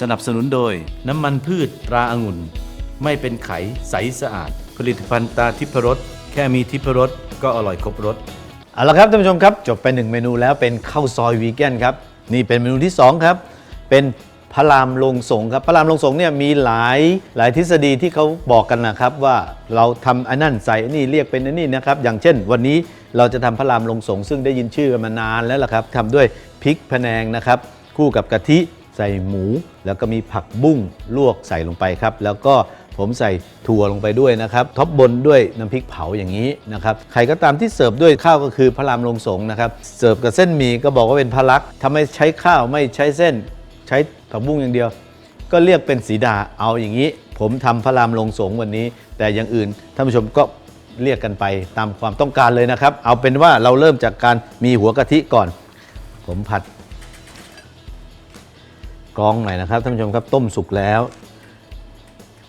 สนับสนุนโดย น้ำมันพืชตราอางุ่น ไม่เป็นไขใสสะอาด ผลิตภัณฑ์ตาทิพรสแค่มีทิพรสก็อร่อยครบรสเอาละครับท่านผู้ชมครับ จบไปหนึ่งเมนูแล้วเป็นข้าวซอยวีแกนครับ นี่เป็นเมนูที่ 2 ครับ เป็นพระรามลงสงครับพระรามลงสงเนี่ยมีหลายหลายทฤษฎีที่เขาบอกกันนะครับ ว่าเราทำอันนั่นใส่อันนี่เรียกเป็นอันนี้นะครับอย่างเช่น วันนี้เราจะทำพระรามลงสงซึ่งได้ยินชื่อกันมานานแล้วล่ะครับทำด้วยพริกพะแนงนะครับ คู่กับกะทิ ใส่หมู แล้วก็มีผักบุ้งลวกใส่ลงไปครับ แล้วก็ผมใส่ถั่วลงไปด้วยนะครับท็อปบนด้วยน้ำพริกเผาอย่างนี้นะครับใครก็ตามที่เสิร์ฟด้วยข้าวก็คือพระรามลงสงนะครับเสิร์ฟกับเส้นหมี่ก็บอกว่าเป็นพระลักษณ์ถ้าไมใช้ข้าวไม่ใช้เส้น ใช้ผักบุ้งอย่างเดียว ก็เรียกเป็นสีดาเอาอย่างนี้ ผมทำพระรามลงสงวันนี้ แต่อย่างอื่นท่านผู้ชมก็เรียกกันไปตามความต้องการเลยนะครับ เอาเป็นว่าเราเริ่มจากการมีหัวกะทิก่อน ผมผัด กรองหน่อยนะครับท่านผู้ชมครับต้มสุกแล้ว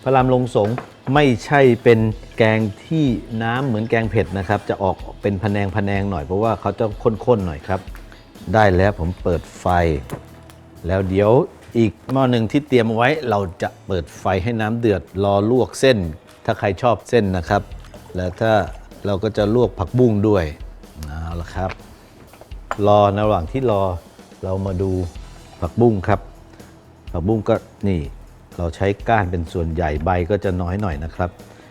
พระรามลงสงไม่ใช่เป็นแกงที่น้ำเหมือนแกงเผ็ดนะครับ จะออกเป็นพแนงพแนงหน่อยเพราะว่าเขาจะข้นๆหน่อยครับ ได้แล้วผมเปิดไฟ แล้วเดี๋ยวอีกหม้อหนึ่งที่เตรียมเอาไว้เราจะเปิดไฟให้น้ำเดือดรอลวกเส้น ถ้าใครชอบเส้นนะครับ แล้วถ้าเราก็จะลวกผักบุ้งด้วยเอาละครับ รอในระหว่างที่รอเรามาดูผักบุ้งครับ ผักบุ้งก็นี่เราใช้ก้านเป็นส่วนใหญ่ใบก็จะน้อยหน่อยนะครับ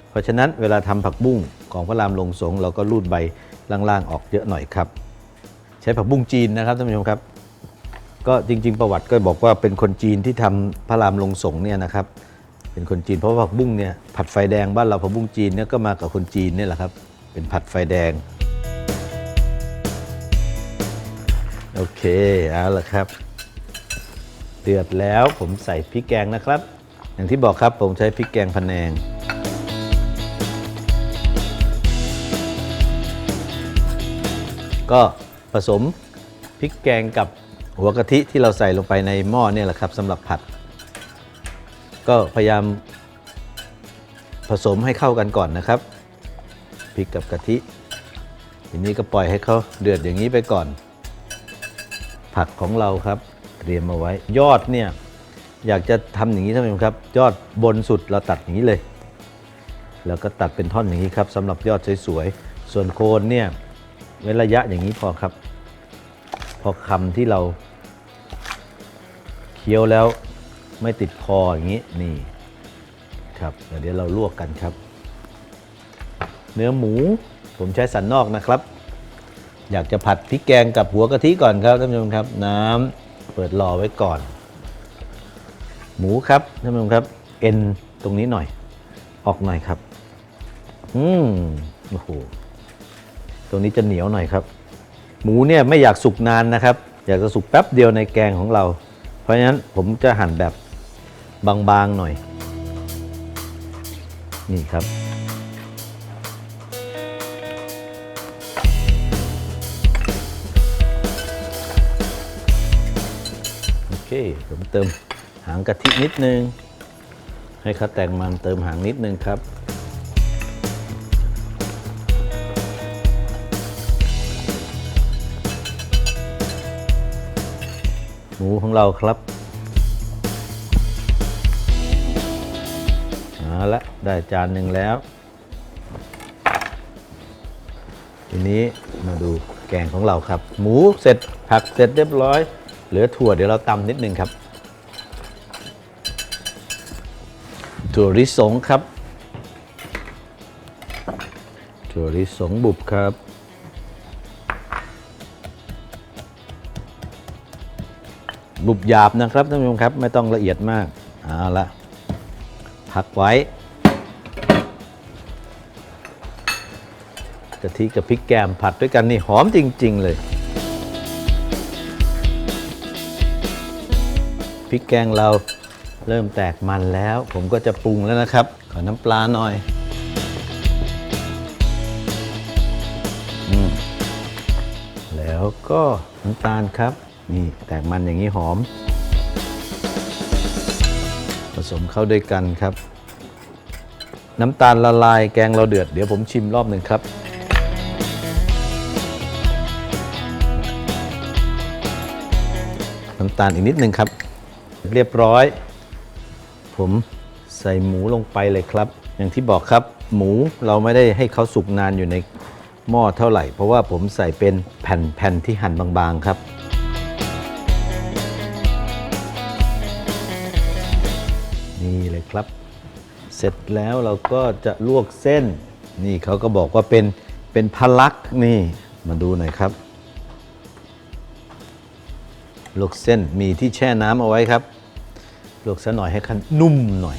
เพราะฉะนั้นเวลาทำผักบุ้งของพระรามลงสงเราก็รูดใบล่างๆออกเยอะหน่อยครับ ใช้ผักบุ้งจีนนะครับท่านผู้ชมครับ ก็จริง ๆ ประวัติก็บอกว่าเป็นคนจีนที่ทำพระรามลงสงเนี่ยนะครับ เป็นคนจีนเพราะผักบุ้งเนี่ยผัดไฟแดงบ้านเราผักบุ้งจีนเนี่ยก็มากับคนจีนเนี่ยแหละครับ เป็นผัดไฟแดงโอเคเอาละครับ เดือดแล้วผมใส่พริกแกงนะครับ อย่างที่บอกครับผมใช้พริกแกงพะแนงก็ผสมพริกแกงกับหัวกะทิที่เราใส่ลงไปในหม้อเนี่ยแหละครับสำหรับผัด ก็พยายามผสมให้เข้ากันก่อนนะครับพริกกับกะทิทีนี้ก็ปล่อยให้เขาเดือดอย่างนี้ไปก่อน ผักของเราครับ เตรียมมาไว้ ยอดเนี่ยอยากจะทำอย่างนี้ท่านผู้ชมครับ ยอดบนสุดเราตัดอย่างนี้เลย แล้วก็ตัดเป็นท่อนอย่างนี้ครับสำหรับยอดสวยๆส่วนโคนเนี่ยเว้นระยะอย่างนี้พอครับ พอคำที่เราเคี้ยวแล้วไม่ติดคออย่างนี้นี่ครับเดี๋ยวเราลวกกันครับ เนื้อหมูผมใช้สันนอกนะครับ อยากจะผัดพริกแกงกับหัวกะทิก่อนครับท่านผู้ชมครับ น้ำ เปิดรอไว้ก่อน หมูครับท่านผู้ชมครับ เอ็นตรงนี้หน่อย ออกหน่อยครับ อืมโอ้โหตรงนี้จะเหนียวหน่อยครับ หมูเนี่ยไม่อยากสุกนานนะครับ อยากจะสุกแป๊บเดียวในแกงของเรา เพราะฉะนั้นผมจะหั่นแบบบางๆหน่อย นี่ครับ ผมเติมหางกะทินิดนึง ให้เขาแต่งมันเติมหางนิดนึงครับหมูของเราครับเอาละได้จานหนึ่งแล้ว ทีนี้มาดูแกงของเราครับ หมูเสร็จผักเสร็จเรียบร้อย เหลือถั่วเดี๋ยวเราตำนิดนึงครับ ถั่วลิสงครับ ถั่วลิสงบุบครับบุบหยาบนะครับท่านผู้ชมครับไม่ต้องละเอียดมากเอาละพักไว้ กะทิกับพริกแกมผัดด้วยกันนี่หอมจริง ๆ เลย พริกแกงเราเริ่มแตกมันแล้ว ผมก็จะปรุงแล้วนะครับ ขอน้ำปลาหน่อยอแล้วก็น้ำตาลครับ นี่แตกมันอย่างนี้หอม ผสมเข้าด้วยกันครับ น้ำตาลละลายแกงเราเดือด เดี๋ยวผมชิมรอบหนึ่งครับน้ำตาลอีกนิดนึงครับ เรียบร้อย ผมใส่หมูลงไปเลยครับ อย่างที่บอกครับ หมูเราไม่ได้ให้เขาสุกนานอยู่ในหม้อเท่าไหร่ เพราะว่าผมใส่เป็นแผ่นๆที่หั่นบางๆครับ นี่เลยครับ เสร็จแล้วเราก็จะลวกเส้น นี่เขาก็บอกว่าเป็นเป็นพลักนี่มาดูหน่อยครับลวกเส้นมีที่แช่น้ำเอาไว้ครับ ลวกซะหน่อยให้คันนุ่มหน่อย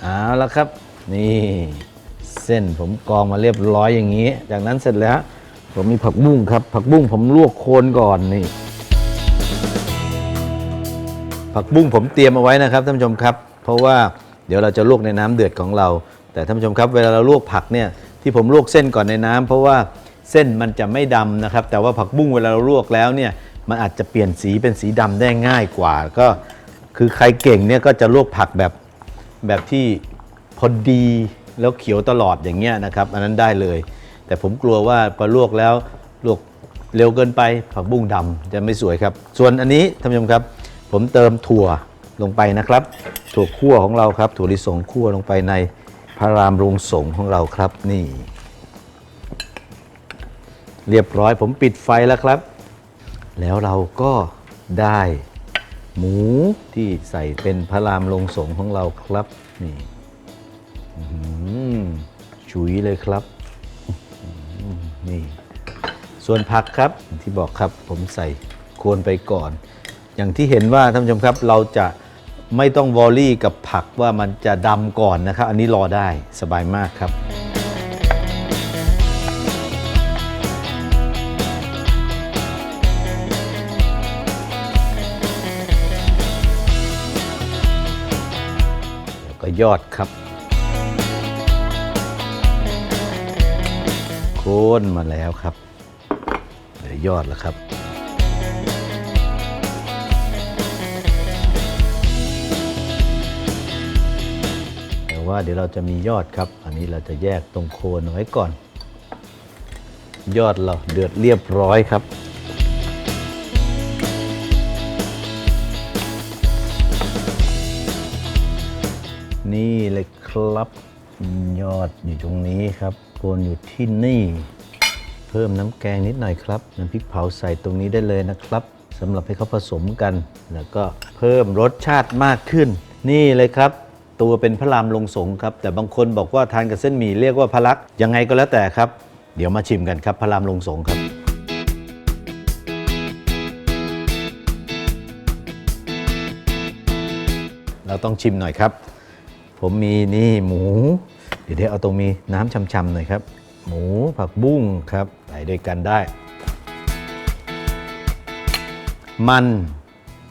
เอาละครับ นี่เส้นผมกรองมาเรียบร้อยอย่างนี้ จากนั้นเสร็จแล้ว ผมมีผักบุ้งครับ ผักบุ้งผมลวกโคนก่อนนี่ ผักบุ้งผมเตรียมเอาไว้นะครับท่านผู้ชมครับ เพราะว่าเดี๋ยวเราจะลวกในน้ำเดือดของเรา แต่ท่านผู้ชมครับ เวลาเราลวกผักเนี่ยที่ผมลวกเส้นก่อนในน้ำเพราะว่า เส้นมันจะไม่ดำนะครับ แต่ว่าผักบุ้งเวลาเราลวกแล้วเนี่ยมันอาจจะเปลี่ยนสีเป็นสีดำได้ง่ายกว่า ก็คือใครเก่งเนี่ยก็จะลวกผักแบบแบบที่พอดีแล้วเขียวตลอดอย่างเงี้ยนะครับ อันนั้นได้เลย แต่ผมกลัวว่าพอลวกแล้วลวกเร็วเกินไปผักบุ้งดำจะไม่สวยครับ ส่วนอันนี้ท่านผู้ชมครับ ผมเติมถั่วลงไปนะครับ ถั่วคั่วของเราครับ ถั่วลิสงคั่วลงไปในพระรามโรงสงของเราครับนี่ เรียบร้อยผมปิดไฟแล้วครับ แล้วเราก็ได้หมูที่ใส่เป็นพระรามโรงสงของเราครับนี่หืมชุยเลยครับนี่ส่วนผักครับที่บอกครับผมใส่โคนไปก่อน อย่างที่เห็นว่าท่านผู้ชมครับเราจะไม่ต้องวอลลี่กับผักว่ามันจะดำก่อนนะครับ อันนี้รอได้สบายมากครับ ยอดครับ โค่นมาแล้วครับเหลือยอดแล้วครับ แต่ว่าเดี๋ยวเราจะมียอดครับ อันนี้เราจะแยกตรงโคนเอาไว้ก่อน ยอดเราเดือดเรียบร้อยครับ เลยครับ ยอดอยู่ตรงนี้ครับโคนอยู่ที่นี่ เพิ่มน้ำแกงนิดหน่อยครับน้ำพริกเผาใส่ตรงนี้ได้เลยนะครับสำหรับให้เขาผสมกัน แล้วก็เพิ่มรสชาติมากขึ้น นี่เลยครับ ตัวเป็นพระรามลงสงครับ แต่บางคนบอกว่าทานกับเส้นหมี่เรียกว่าพระลักยังไงก็แล้วแต่ครับ เดี๋ยวมาชิมกันครับพระรามลงสงครับเราต้องชิมหน่อยครับ ผมมีนี่หมู เดี๋ยวเดี๋ยวเอาตรงมีน้ำช่ำๆหน่อยครับ หมูผักบุ้งครับใส่ด้วยกันได้ มัน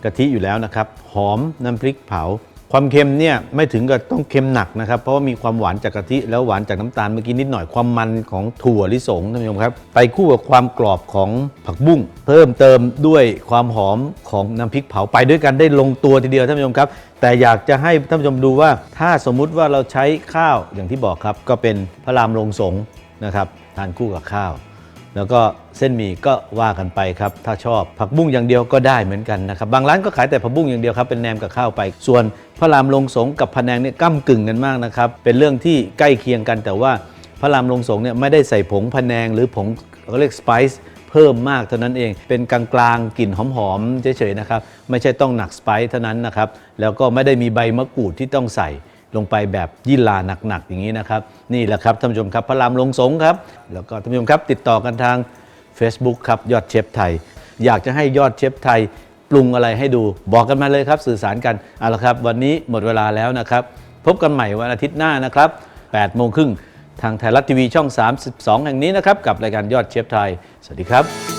กะทิอยู่แล้วนะครับ หอมน้ำพริกเผา ความเค็มเนี่ยไม่ถึงกับต้องเค็มหนักนะครับ เพราะว่ามีความหวานจากกะทิแล้วหวานจากน้ำตาลเมื่อกี้นิดหน่อยความมันของถั่วลิสงท่านผู้ชมครับ ไปคู่กับความกรอบของผักบุ้งเพิ่มเติมด้วยความหอมของน้ำพริกเผาไปด้วยกันได้ลงตัวทีเดียวท่านผู้ชมครับ แต่อยากจะให้ท่านผู้ชมดูว่า ถ้าสมมุติว่าเราใช้ข้าวอย่างที่บอกครับ ก็เป็นพระรามลงสงนะครับทานคู่กับข้าว แล้วก็เส้นหมี่ก็ว่ากันไปครับ ถ้าชอบผักบุ้งอย่างเดียวก็ได้เหมือนกันนะครับ บางร้านก็ขายแต่ผักบุ้งอย่างเดียวครับ เป็นแหนมกับข้าวไป ส่วนพระรามลงสงกับพะแนงเนี่ยก้ากึ่งกันมากนะครับ เป็นเรื่องที่ใกล้เคียงกัน แต่ว่าพระรามลงสงเนี่ยไม่ได้ใส่ผงพะแนงหรือผงเขาเรียกสไปซ์เพิ่มมากเท่านั้นเอง เป็นกลางๆกลิ่นหอมๆเฉยๆนะครับ ไม่ใช่ต้องหนักสไปซ์เท่านั้นนะครับ แล้วก็ไม่ได้มีใบมะกรูดที่ต้องใส่ ลงไปแบบยี่ลาหนักๆอย่างนี้นะครับนี่แหละครับท่านผู้ชมครับพระรามลงสงครับ แล้วก็ท่านผู้ชมครับติดต่อกันทาง Facebook ครับยอดเชฟไทย อยากจะให้ยอดเชฟไทยปรุงอะไรให้ดูบอกกันมาเลยครับ สื่อสารกันเอาละครับ วันนี้หมดเวลาแล้วนะครับ พบกันใหม่วันอาทิตย์หน้านะครับ8โมงครึ่งทางไทยรัฐทีวีช่อง 32 แห่งนี้นะครับ กับรายการยอดเชฟไทย สวัสดีครับ